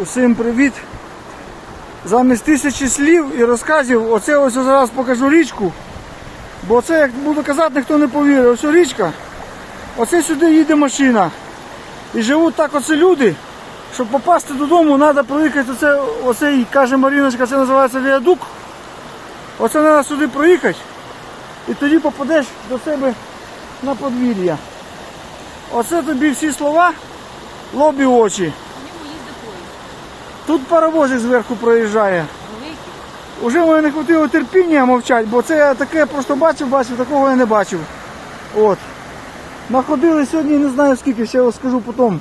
Усім привіт. Замість тисячі слів і розказів, оце ось зараз покажу річку. Бо це, як буду казати, ніхто не повірить. Ось річка. Оце сюди їде машина. І живуть так оце люди. Щоб попасти додому, треба проїхати оце, оцей, каже Маріночка, це називається віадук. Оце треба сюди проїхати. І тоді попадеш до себе на подвір'я. Оце тобі всі слова, лоб і очі. В ньому їздить поїзд. Тут паровозик зверху проїжджає. Уже мене не хватило терпіння мовчати, бо це я таке просто бачив, бачив, такого я не бачив. От. Находили сьогодні, не знаю скільки, ще я скажу потім.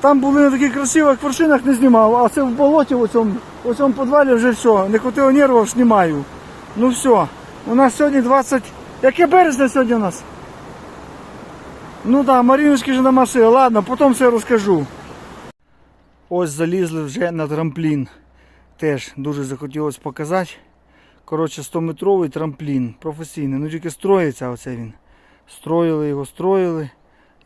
Там були на таких красивих вершинах не знімав, а це в болоті в цьому, в цьому підвалі вже все. Не хватило нервів, знімаю. Ну все. У нас сьогодні 20. Яке березня сьогодні у нас? Ну так, да, Маріночки вже нема сил. Ладно, потім все розкажу. Ось залізли вже на трамплін. Теж дуже захотілося показати. Коротше, 100-метровий трамплін, професійний. Ну тільки строїться оце він. Строїли його, строїли.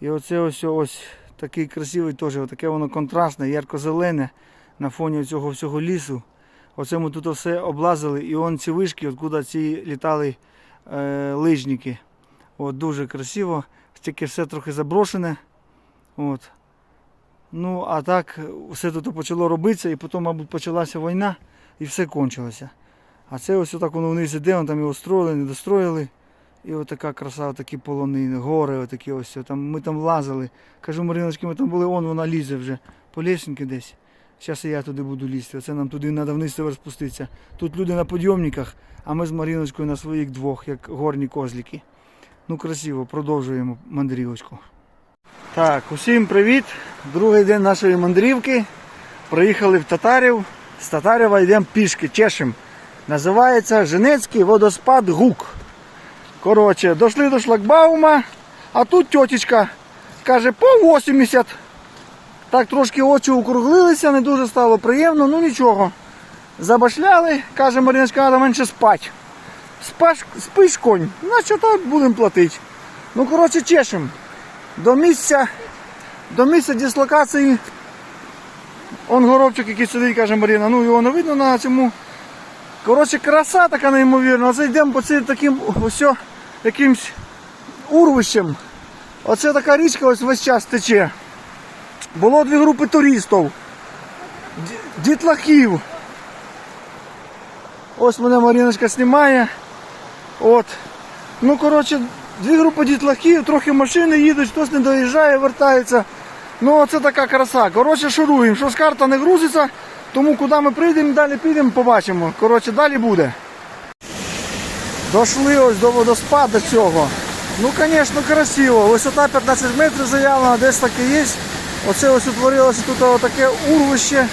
І оце ось ось такий красивий теж, таке воно контрастне, ярко-зелене на фоні цього всього лісу. Оце ми тут все облазили. І он ці вишки, откуда ці літали е, лижники. От, дуже красиво. Тільки все трохи заброшене. От. Ну, а так все тут почало робитися, і потім, мабуть, почалася війна і все кончилося. А це ось отак воно вниз іде, вон там його строїли, не достроїли. І отака краса, такі полонини, гори, отакі ось. Там, ми там лазили. Кажу, Мариночки, ми там були, он вона лізе вже по лісеньки десь. Зараз я туди буду лізти. Оце нам туди треба вниз тепер спуститися. Тут люди на підйомниках, а ми з Маріночкою на своїх двох, як горні козлики. Ну, красиво, продовжуємо мандрівочку. Так, усім привіт! Другий день нашої мандрівки. Приїхали в Татарів. З Татарєва йдемо пішки, чешем. Називається Женецький водоспад Гук. Коротше, дійшли до шлагбаума, а тут тьотечка каже по 80. Так трошки очі округлилися, не дуже стало приємно, ну нічого. Забашляли, каже Маріночка, треба менше спати. Спаш, спиш конь, значить так будемо платити. Ну, коротше, чешем. До місця, до місця дислокації. Он горобчик, який сидить, каже Маріна, ну його не видно на цьому. Коротше, краса така неймовірна. Оце йдемо по цим таким ось якимсь урвищем. Оце така річка ось весь час тече. Було дві групи туристів. Ді- Дітлахів. Ось мене Маріночка знімає. От. Ну, коротше, дві групи дітлахів, трохи машини їдуть, хтось не доїжджає, вертається. Ну, це така краса. Коротше, шуруємо. Щось карта не грузиться, тому куди ми прийдемо, далі підемо, побачимо. Коротше, далі буде. Дошли ось до водоспаду цього. Ну, звісно, красиво. Висота 15 метрів заявлена, десь таке є. Оце ось утворилося тут таке урвище.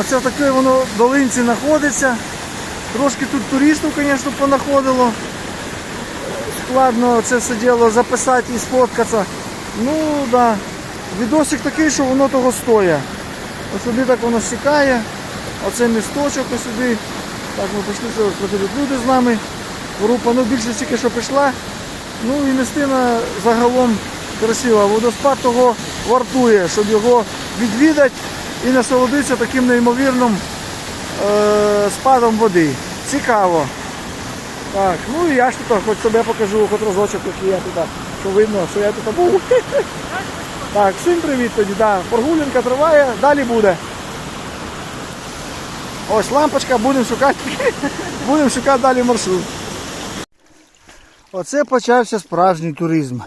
Оце таке воно в долинці знаходиться. Трошки тут туристів, звісно, понаходило. Складно це все діло записати і сфоткатися. Ну. Да. Відосик такий, що воно того стоїть. Ось сюди так воно стікає. Оце місточок ось сюди. Так, ми пішли, це ось приходять люди з нами. Група, ну більше тільки що пішла. Ну і містина загалом красива. Водоспад того вартує, щоб його відвідати і насолодитися таким неймовірним е, спадом води. Цікаво. Так, ну і я ж тут хоч себе покажу, хоч разочок, який я тут, що видно, що я тут був. Так, всім привіт тоді, да. Прогулянка триває, далі буде. Ось лампочка, будемо шукати, будемо шукати далі маршрут. Оце почався справжній туризм.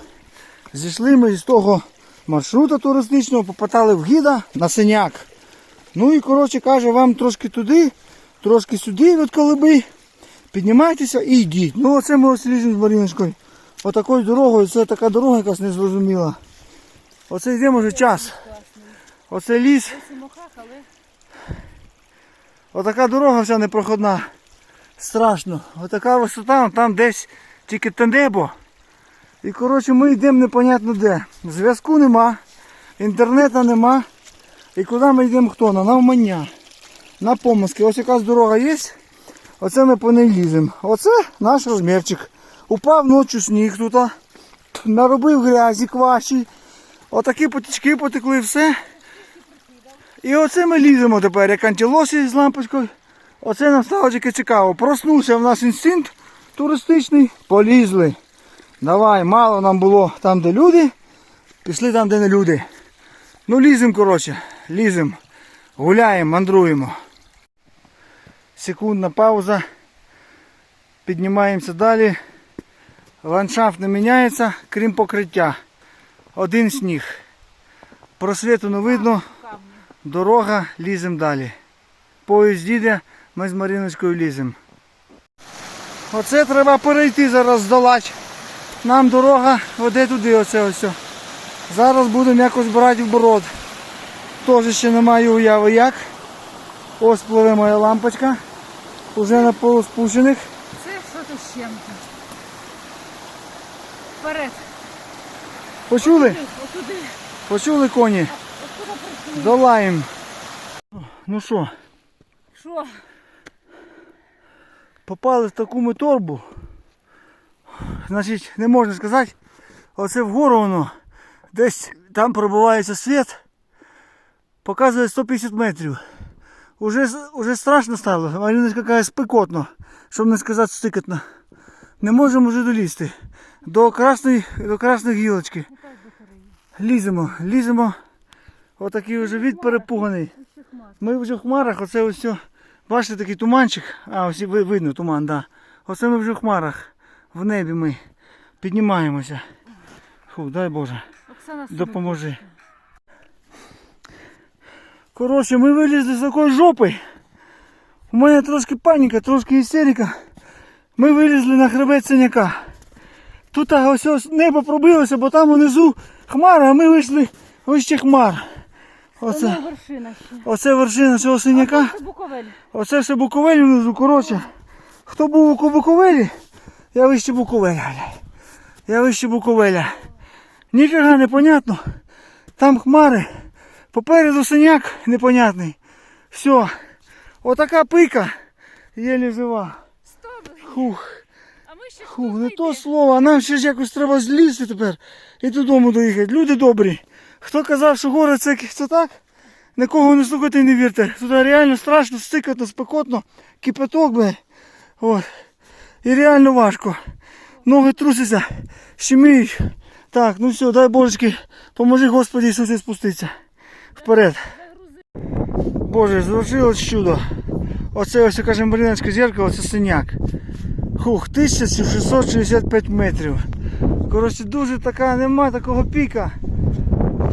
Зійшли ми з того маршрута туристичного, попитали в гіда на синяк. Ну і коротше каже, вам трошки туди, трошки сюди від колиби. Піднімайтеся і йдіть. Ну оце ми ось ліземо з Маріночкою. Отакою дорогою, це така дорога якась незрозуміла. Оце йдемо вже час. Оце ліс. Отака дорога вся непроходна. Страшно. Отака висота, там десь тільки те небо. І коротше ми йдемо непонятно де. Зв'язку нема, інтернету нема. І куди ми йдемо хто? На навмання. На помиски. Ось якась дорога є. Оце ми по ній ліземо. Оце наш розмірчик. Упав ночі сніг тут. Наробив грязі кваші. Отакі потічки потекли все. І оце ми ліземо тепер, як антилосі з лампочкою. Оце нам стало тільки цікаво. Проснувся в нас інстинкт туристичний, полізли. Давай, мало нам було там, де люди, пішли там, де не люди. Ну ліземо, коротше, ліземо, гуляємо, мандруємо. Секундна пауза. Піднімаємося далі. Ландшафт не міняється, крім покриття. Один сніг. Просвіту не видно, дорога, ліземо далі. Поїзд їде, ми з Маріночкою ліземо. Оце треба перейти зараз здолач. Нам дорога веде туди, оце ось. Зараз будемо якось брати в бород. Теж ще не маю уяви як. Ось пливе моя лампочка. Уже на полуспущених. Це що-то з чим-то. Вперед. Почули? Отуди. Почули коні? Долаємо. Ну що, Що? попали в таку ми торбу. Значить, не можна сказати, оце вгору воно, десь там пробивається світ, показує 150 метрів. Уже, уже страшно стало, Маріночка каже спекотно, щоб не сказати стикотно. Не можемо вже долізти. До красної, до красної гілочки. Ліземо, ліземо. Отакий вже від перепуганий. Ми вже в хмарах, оце ось все. Бачите такий туманчик. А, ось ви- видно туман, так. Да. Оце ми вже в хмарах. В небі ми піднімаємося. Фу, дай Боже, Оксана допоможи. Коротше, ми вилізли з такої жопи. У мене трошки паніка, трошки істерика. Ми вилізли на хребет синяка. Тут ось, ось небо пробилося, бо там внизу хмара, а ми вийшли вище хмар. Оце, Це вершина ще. оце вершина цього синяка. Це Буковель. Оце все Буковель внизу, коротше. Хто був у Буковелі, я вище Буковеля. Я вище Буковеля. Ніфіга не понятно. Там хмари. Попереду синяк непонятний. Все. Отака пика. Єлі жива. Хух. Фу, не то слово, а нам ще ж якось треба злізти тепер і додому доїхати. Люди добрі. Хто казав, що гори це, це так? Нікого не слухайте і не вірте. Тут реально страшно, стикотно, спекотно, кипяток, блядь. От. І реально важко. Ноги трусяться, щеміють. Так, ну все, дай Божечки, поможи Господи Ісусі спуститися. Вперед. Боже, звершилось чудо. Оце ось, каже, Маріночка зеркало, це синяк. Хух, 1665 метрів. Коротше, дуже така, нема такого піка.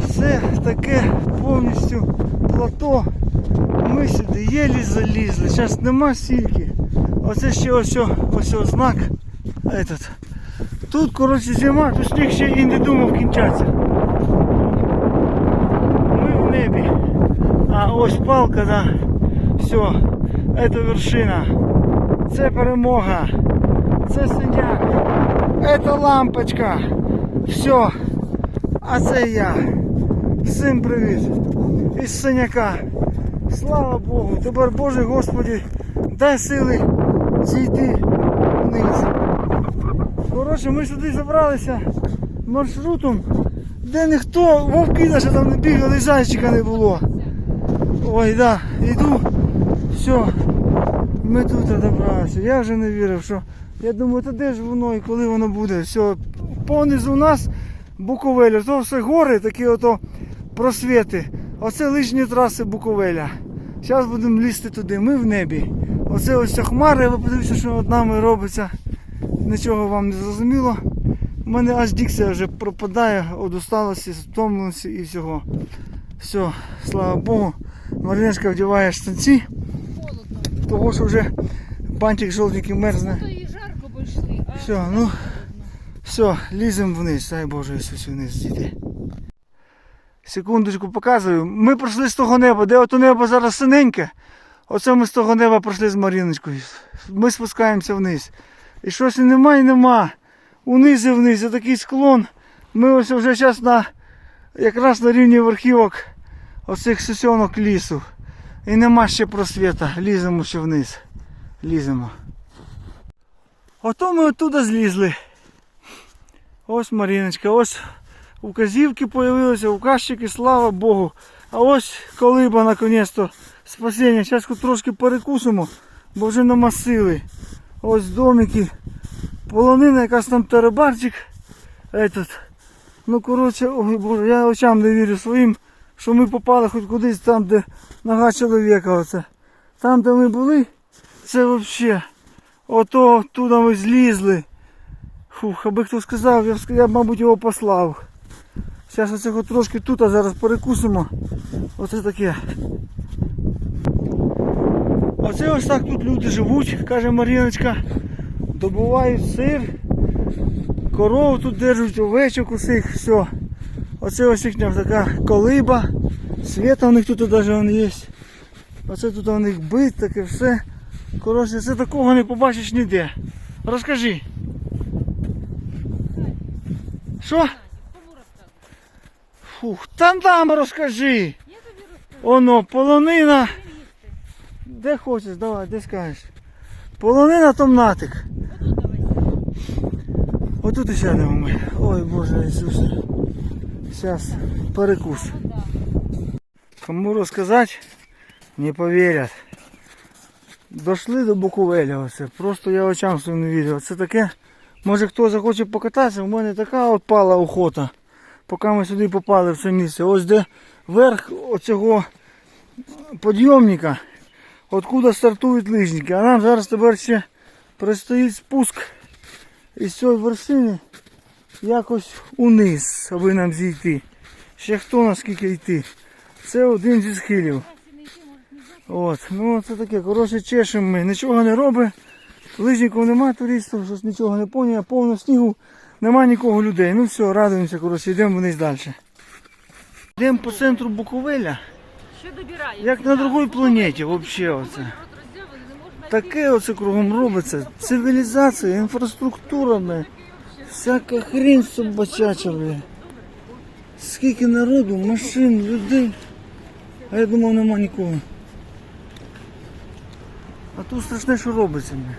Все таке повністю плато. Ми сюди єлі залізли. Зараз нема стільки. Оце ще ось, ось знак. Этот. Тут, коротше, зима, тут сніг ще і не думав кінчатися. Ми в небі. А ось палка, да. Все. Це вершина. Це перемога. Це синяк. Це лампочка. Все. А це я. Всім привіт. Із синяка. Слава Богу. Тепер Боже Господи, дай сили зійти вниз. Коротше, ми сюди забралися маршрутом, де ніхто, вовки навіть там не бігали, зайчика не було. Ой, да, йду. Все. Ми тут добралися. Я вже не вірив, що. Я думаю, та де ж воно і коли воно буде. Все. Понизу у нас Буковеля. То все гори, такі ото просвіти. Оце лижні траси Буковеля. Зараз будемо лізти туди. Ми в небі. Оце ось хмари, ви подивіться, що над нами робиться. Нічого вам не зрозуміло. У мене аж дикція вже пропадає від усталості, втомленості і всього. Все, слава Богу. Мариночка вдіває штанці, того що вже бантик жовтенький мерзне. Все, ну все, ліземо вниз, дай Боже Ісусі вниз зійти. Секундочку показую. Ми пройшли з того неба, де ото небо зараз синеньке. Оце ми з того неба пройшли з Маріночкою. Ми спускаємося вниз. І щось і нема, і нема. Униз і вниз, такий склон. Ми ось вже зараз на якраз на рівні верхівок оцих сосьонок лісу. І нема ще просвіта. Ліземо ще вниз. Ліземо. Ото ми оттуда злізли. Ось Маріночка, ось указівки появилися, указчики, слава Богу. А ось колиба наконець-то спасіння. Зараз трошки перекусимо, бо вже намасили. Ось домики. Полонина, якась там тарабарчик. Этот. Ну коротше, ой боже, я очам не вірю своїм, що ми попали хоч кудись там, де нога чоловіка. Оце. Там, де ми були, це взагалі. Ото туди ми злізли. Фух, аби хто сказав, я б, я мабуть, його послав. Зараз оцього трошки тут, а зараз перекусимо. Оце таке. Оце ось так тут люди живуть, каже Маріночка. Добувають сир, корову тут держать, овечок усіх, все. Оце ось їхня така колиба. Світа у них тут навіть є. Оце тут у них бит, таке все. Коротше, це такого не побачиш ніде. Розкажи. Що? Фух, там там розкажи. Оно, полонина. Де хочеш, давай, де скажеш. Полонина томнатик. Отут давай. Отут і сядемо ми. Ой Боже Ісусе. Зараз перекус. Кому розказати, не повірять. Дошли до Буковеля оце. Просто я очам своїм не вірю. Це таке. Може хто захоче покататися, у мене така от охота. Поки ми сюди попали в це місце. Ось де верх оцього підйомника, откуда стартують лижники. А нам зараз тепер ще предстоїть спуск із цієї вершини якось униз, аби нам зійти. Ще хто наскільки йти. Це один зі схилів. От, ну це таке, коротше, чешемо ми, нічого не робить. Лижників нема туристів, щось нічого не поняв, повно снігу, нема нікого людей. Ну все, радуємося, коротше, йдемо вниз далі. Йдемо по центру Буковеля, як на другій планеті взагалі оце. Таке оце кругом робиться. Цивілізація, інфраструктура. Всяка хрень собачача, бля. Скільки народу, машин, людей. А я думав нема нікого. А тут страшне, що робиться. Бля.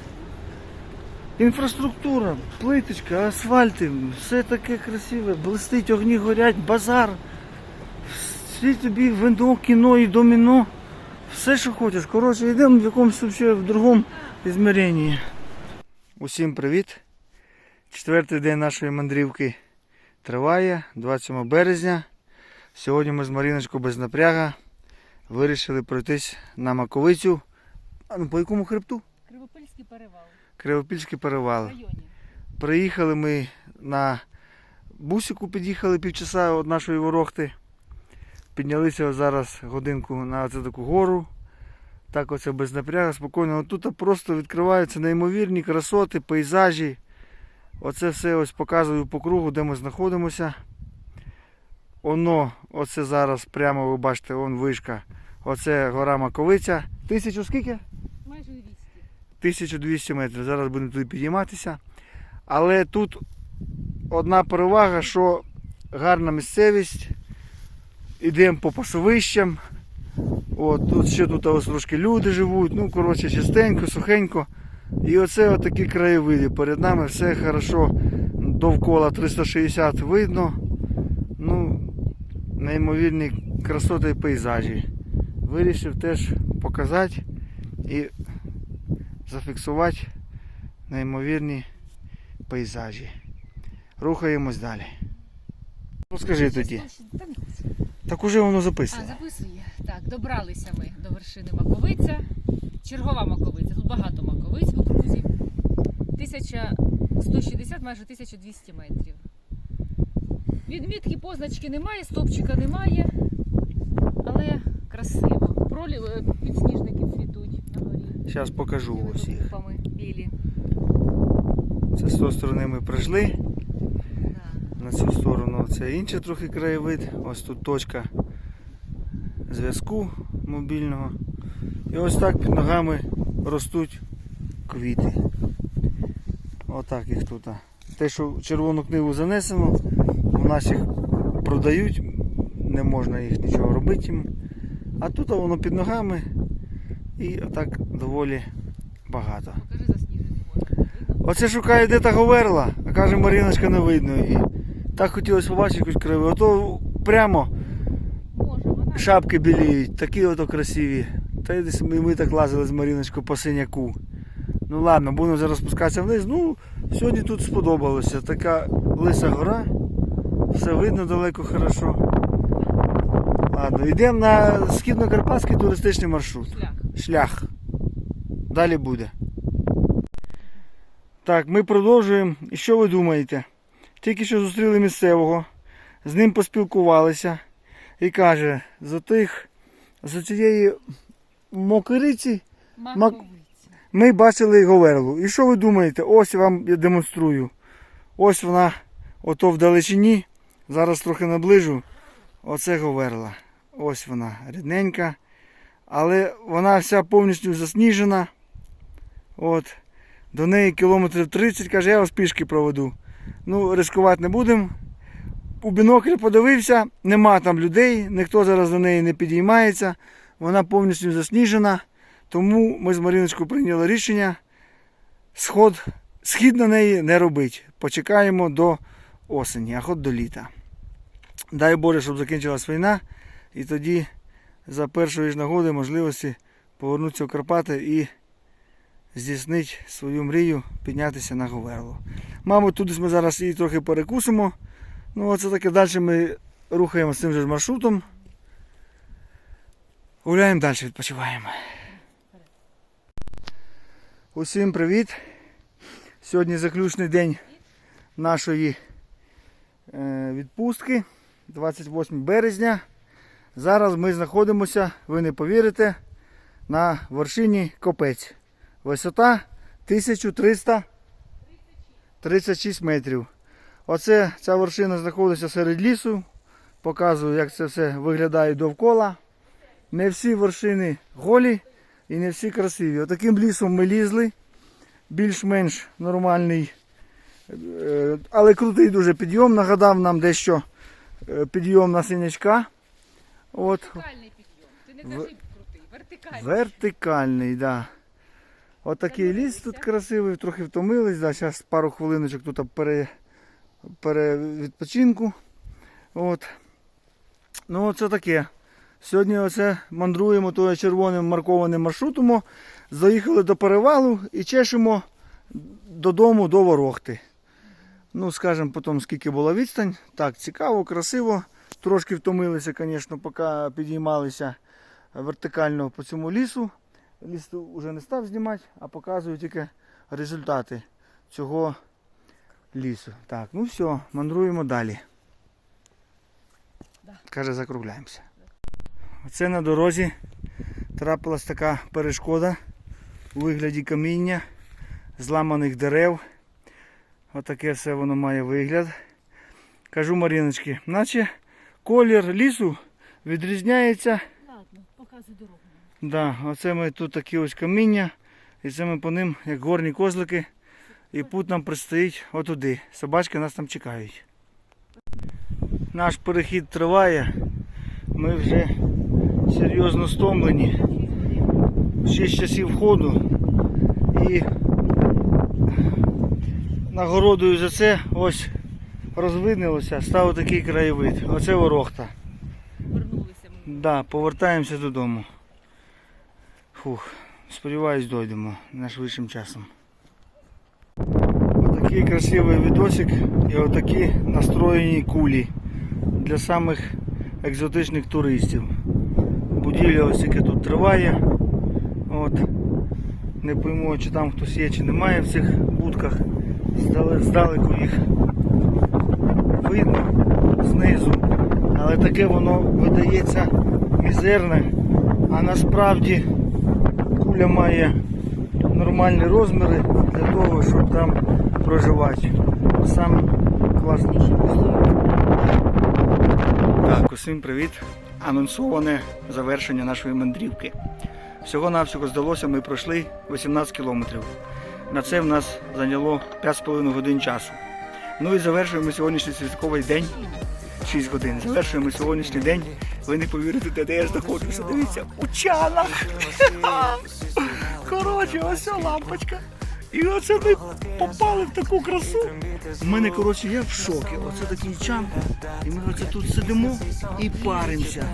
Інфраструктура, плиточка, асфальти, все таке красиве, блистить, огні горять, базар. Всі тобі вино, кіно і доміно. Все, що хочеш. Коротше, йдемо в якомусь в другому ізміренні. Усім привіт. Четвертий день нашої мандрівки триває, 27 березня. Сьогодні ми з Маріночкою без напряга вирішили пройтись на Маковицю. А ну по якому хребту? Кривопильський перевал. Кривопільський В районі. Приїхали ми на бусику, під'їхали півчаса від нашої ворохти. Піднялися зараз годинку на цю таку гору. Так оце без напрягу, спокійно. Тут просто відкриваються неймовірні красоти, пейзажі. Оце все ось показую по кругу, де ми знаходимося. Оно, оце зараз прямо ви бачите, вон вишка. Оце гора Маковиця. Тисячу скільки? Майже 200. 1200 метрів. Зараз будемо туди підійматися. Але тут одна перевага, що гарна місцевість. Ідемо по пасовищам. От, тут ще тут ось трошки люди живуть. Ну, коротше, чистенько, сухенько. І оце отакі краєвиди. Перед нами все хорошо. Довкола 360 видно. Ну, неймовірні красоти і пейзажі. Вирішив теж показати і зафіксувати неймовірні пейзажі. Рухаємось далі. Розкажи тоді. Не хочу. Так уже воно А, записує. записує. Так, добралися ми до вершини Маковиця. Чергова Маковиця. Тут багато окрузі. 1160, майже 1200 метрів. Відмітки, позначки немає, стопчика немає, але красиво. Пролі... е, Підсніжники цвітуть на горі. Зараз покажу купами білі. Це з тої сторони ми прийшли. Да. На цю сторону це інший трохи краєвид. Ось тут точка зв'язку мобільного. І ось так під ногами ростуть. Отак їх тут. Те, що в червону книгу занесено, у нас їх продають, не можна їх нічого робити їм. А тут воно під ногами і отак доволі багато. Оце шукає, де та говерла, а каже Маріночка не видно її. Так хотілося побачити якусь криву. Ото прямо шапки біліють, такі ото красиві. Та й ми так лазили з Маріночкою по синяку. Ну ладно, будемо зараз спускатися вниз. Ну, сьогодні тут сподобалося. Така лиса гора. Все видно далеко хорошо. Ладно, йдемо на східно-карпатський туристичний маршрут. Шлях. Шлях. Далі буде. Так, ми продовжуємо. І що ви думаєте? Тільки що зустріли місцевого, з ним поспілкувалися і каже, за тих, за цієї мокриці Маковиці. Ми бачили Говерлу. І що ви думаєте? Ось вам я демонструю. Ось вона, ото в далечині. Зараз трохи наближу. Оце Говерла. Ось вона, рідненька. Але вона вся повністю засніжена. От. До неї кілометрів 30, каже, я вас пішки проведу. Ну, ризикувати не будемо. У бінокль подивився, нема там людей, ніхто зараз до неї не підіймається. Вона повністю засніжена. Тому ми з Маріночкою прийняли рішення сход, схід на неї не робити. Почекаємо до осені, а ход до літа. Дай Боже, щоб закінчилась війна, і тоді за першої ж нагоди можливості повернутися в Карпати і здійснити свою мрію піднятися на Говерлу. Мабуть, туди ми зараз її трохи перекусимо. Ну, оце таке далі ми рухаємося цим же маршрутом. Гуляємо далі, відпочиваємо. Усім привіт! Сьогодні заключний день нашої е, відпустки, 28 березня. Зараз ми знаходимося, ви не повірите, на вершині Копець. Висота 1336 метрів. Оце ця вершина знаходиться серед лісу. Показую, як це все виглядає довкола. Не всі вершини голі і не всі красиві. Отаким лісом ми лізли. Більш-менш нормальний, е, але крутий дуже підйом. Нагадав нам дещо е, підйом на синячка. От. Вертикальний підйом. Ти не кажи крутий, вертикальний. Вертикальний, так. Да. Отакий ліс тут красивий, трохи втомились. Да. Зараз пару хвилиночок тут пере, пере відпочинку. От. Ну, це таке. Сьогодні оце мандруємо тою червоним маркованим маршрутом. Заїхали до перевалу і чешемо додому до Ворохти. Ну, скажемо потім, скільки була відстань. Так, цікаво, красиво. Трошки втомилися, звісно, поки підіймалися вертикально по цьому лісу. Ліс вже не став знімати, а показую тільки результати цього лісу. Так, ну все, мандруємо далі. Да. Каже, закругляємося. Оце на дорозі трапилась така перешкода у вигляді каміння, зламаних дерев. Отаке все воно має вигляд. Кажу Маріночки, наче колір лісу відрізняється Ладно, показуй дорогу. Да, оце ми тут такі ось каміння, і це ми по ним, як горні козлики, і путь нам предстоїть отуди. Собачки нас там чекають. Наш перехід триває. Ми вже серйозно стомлені. 6 часів ходу. І нагородою за це ось розвиднилося, став такий краєвид. Оце ворохта. Вернулися ми. Да, повертаємося додому. Фух, сподіваюсь, дойдемо найшвидшим часом. Отакий красивий відосик і отакі настроєні кулі для самих екзотичних туристів. Будівля ось яке тут триває. От. Не пойму, чи там хтось є, чи немає в цих будках. Здалеку їх видно знизу. Але таке воно видається мізерне, а насправді куля має нормальні розміри для того, щоб там проживати. Сам класний. Так, усім привіт. Анонсоване завершення нашої мандрівки. Всього-навсього здалося, ми пройшли 18 кілометрів. На це в нас зайняло 5,5 годин часу. Ну і завершуємо сьогоднішній святковий день 6 годин. Завершуємо сьогоднішній день. Ви не повірите, де я знаходжуся. Дивіться, у чанах. Коротше, ось ця лампочка. І оце ми попали в таку красу. У мене, коротше, я в шокі. Оце такий чан. І ми оце тут сидимо і паримося.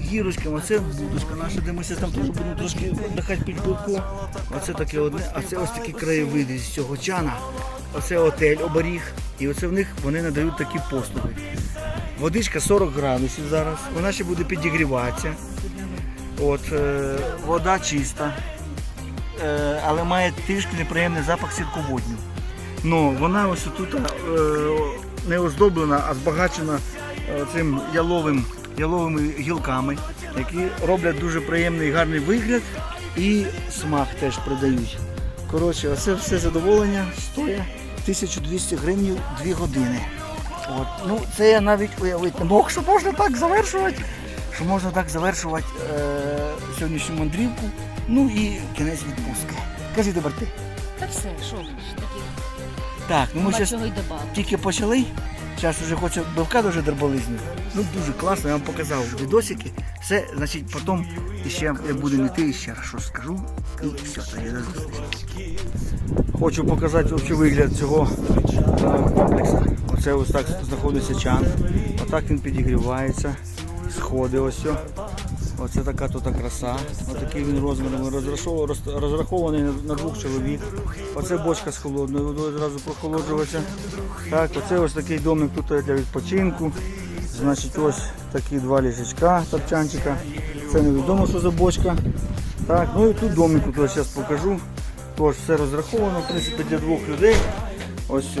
Гірочками, оце будочка наша, де ми ще там теж будемо трошки віддихати під пилку. Оце таке одне, а це ось такі краєвиди з цього чана. Оце отель, оберіг. І оце в них вони надають такі послуги. Водичка 40 градусів зараз, вона ще буде підігріватися. От, е, вода чиста, але має трішки неприємний запах сірководню. Ну, вона ось тут е, не оздоблена, а збагачена е, цим яловим, яловими гілками, які роблять дуже приємний і гарний вигляд і смак теж придають. Коротше, оце все задоволення стоїть 1200 гривень 2 години. От. Ну, це я навіть уявити не мог, що можна так завершувати. Що можна так завершувати е, сьогоднішню мандрівку. Ну і кінець відпустки. Кажи тепер ти. Та все, що ж таке? Так, ну ми Нема зараз чого й добавити. тільки почали. Зараз вже хочу бивка дуже дерболизні. Ну дуже класно, я вам показав відосики. Все, значить, потім ще будемо йти, ще раз щось скажу. І все, тоді до зустрічі. Хочу показати общий вигляд цього е, комплексу. Оце ось так знаходиться чан. Отак він підігрівається. Сходи ось. Оце така тут краса. Отакий він розміром розрахований на, двох чоловік. Оце бочка з холодною водою зразу прохолоджуватися. Так, оце ось такий домик тут для відпочинку. Значить, ось такі два ліжечка, тапчанчика. Це невідомо, що за бочка. Так, ну і тут домик, тут зараз покажу. Тож все розраховано, в принципі, для двох людей. Ось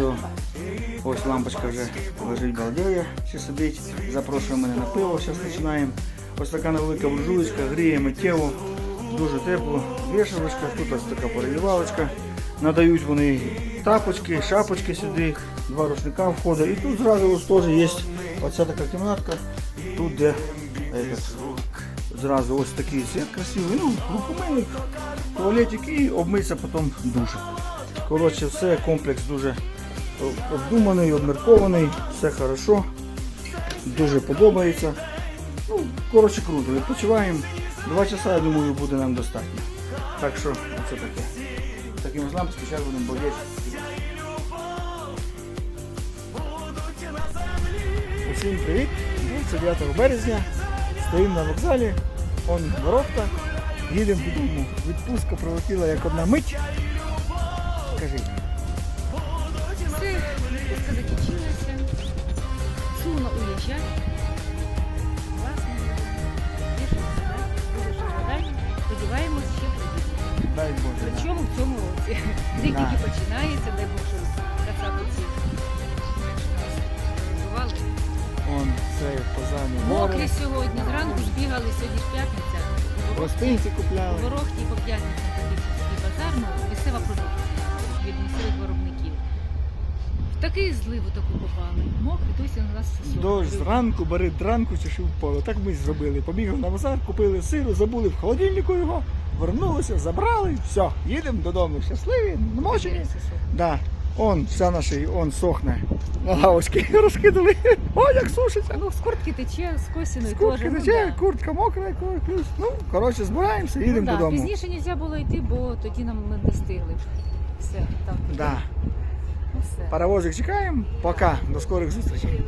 ось лампочка вже лежить балдеє, ще сидить. Запрошує мене на пиво, зараз починаємо. Ось така невелика буржуєчка, гріє миттєво, дуже тепло. Вішалочка, тут ось така переливалочка. Надають вони тапочки, шапочки сюди, два рушника входить. І тут зразу ось теж є оця така кімнатка, тут де этот, зразу ось такий світ красивий, ну, рукомийник, туалетик і обмитися потім душ. Коротше, все, комплекс дуже обдуманий, обміркований, все хорошо, дуже подобається. Ну, коротше, круто, відпочиваємо. Два часа, я думаю, буде нам достатньо. Так що, оце таке. Таким лампочками зараз будемо боліти. Усім привіт! 29 березня. Стоїмо на вокзалі, он воровка, їдемо додому. Відпустка пролетіла як одна мить. Кажи. Класно. Дуже. Сподіваємось, ще приїдемо. Дай Боже. Причому в цьому році. Рік тільки починається, дай Бог, щоб кацапиці розвивали. Он це позаду Мокрі сьогодні, зранку ж бігали, сьогодні ж п'ятниця. Гостинці купляли. Ворохті по п'ятницям такий базар, ну, місцева продукція від місцевих виробників. Такий зливу таку попали. Мокрі, досі на нас сосок. Дощ зранку, бери дранку чешив поле. Так ми й зробили. Побігли на базар, купили сиру, забули в холодильнику його, вернулися, забрали, все, їдемо додому. Щасливі, намочені. Да. Он, вся наша, он сохне. На лавочки розкидали. О, як сушиться. Ну, з куртки тече, з косіною Куртка теж. ну, тече, да. куртка мокра, плюс. Ну, коротше, збираємося, їдемо Ну, да, додому. Пізніше не можна було йти, бо тоді нам ми не встигли. Все, так. Да. Ну. Паровозик чекаємо. Пока. До скорих зустрічей.